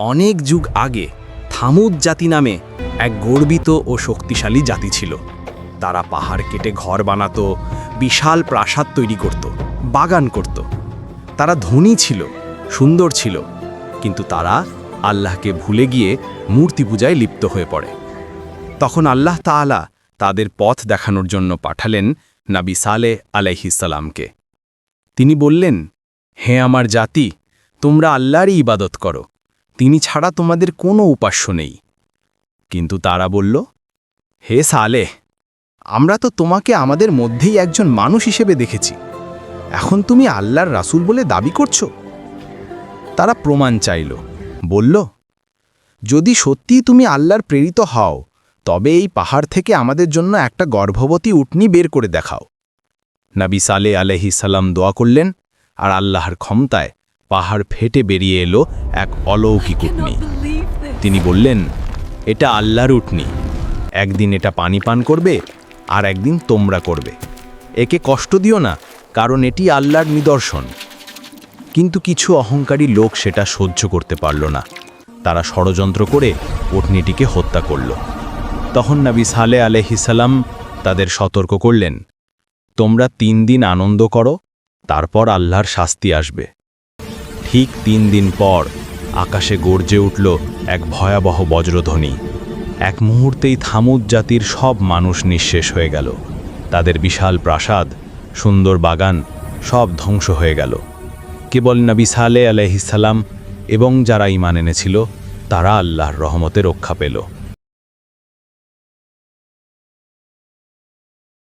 অনেক যুগ আগে থামুদ জাতি নামে এক গর্বিত ও শক্তিশালী জাতি ছিল। তারা পাহাড় কেটে ঘর বানাত, বিশাল প্রাসাদ তৈরি করত, বাগান করত। তারা ধনী ছিল, সুন্দর ছিল, কিন্তু তারা আল্লাহকে ভুলে গিয়ে মূর্তি পূজায় লিপ্ত হয়ে পড়ে। তখন আল্লাহ তাআলা তাদের পথ দেখানোর জন্য পাঠালেন নাবি সালেহ আলাইহিসালামকে তিনি বললেন, হে আমার জাতি, তোমরা আল্লাহরই ইবাদত করো। তিনি ছাড়া তোমাদের কোনো উপাস্য নেই। কিন্তু তারা বলল, হে সালেহ, আমরা তো তোমাকে আমাদের মধ্যেই একজন মানুষ হিসেবে দেখেছি। এখন তুমি আল্লাহর রাসূল বলে দাবি করছ? তারা প্রমাণ চাইল, বলল, যদি সত্যিই তুমি আল্লাহর প্রেরিত হও, তবে এই পাহাড় থেকে আমাদের জন্য একটা গর্ভবতী উটনি বের করে দেখাও। নাবি সালে আলহি সাল্লাম দোয়া করলেন আর আল্লাহর ক্ষমতায় পাহাড় ফেটে বেরিয়ে এলো এক অলৌকিক উটনি তিনি বললেন এটা আল্লাহর উটনি। একদিন এটা পানি পান করবে আর একদিন তোমরা করবে। একে কষ্ট দিও না কারণ এটি আল্লাহর নিদর্শন। কিন্তু কিছু অহংকারী লোক সেটা সহ্য করতে পারল না। তারা ষড়যন্ত্র করে উটনিটিকে হত্যা করল। তখন নবী সালে আলহিসাল্লাম তাদের সতর্ক করলেন তোমরা তিন দিন আনন্দ করো তারপর আল্লাহর শাস্তি আসবে। ঠিক তিন দিন পর আকাশে গর্জে উঠল এক ভয়াবহ বজ্রধ্বনি। এক মুহূর্তেই থামুদ জাতির সব মানুষ নিঃশেষ হয়ে গেল। তাদের বিশাল প্রাসাদ, সুন্দর বাগান সব ধ্বংস হয়ে গেল। কেবল নবী সালে আলহিসাল্লাম এবং যারা ইমান এনেছিল, তারা আল্লাহর রহমতে রক্ষা পেল।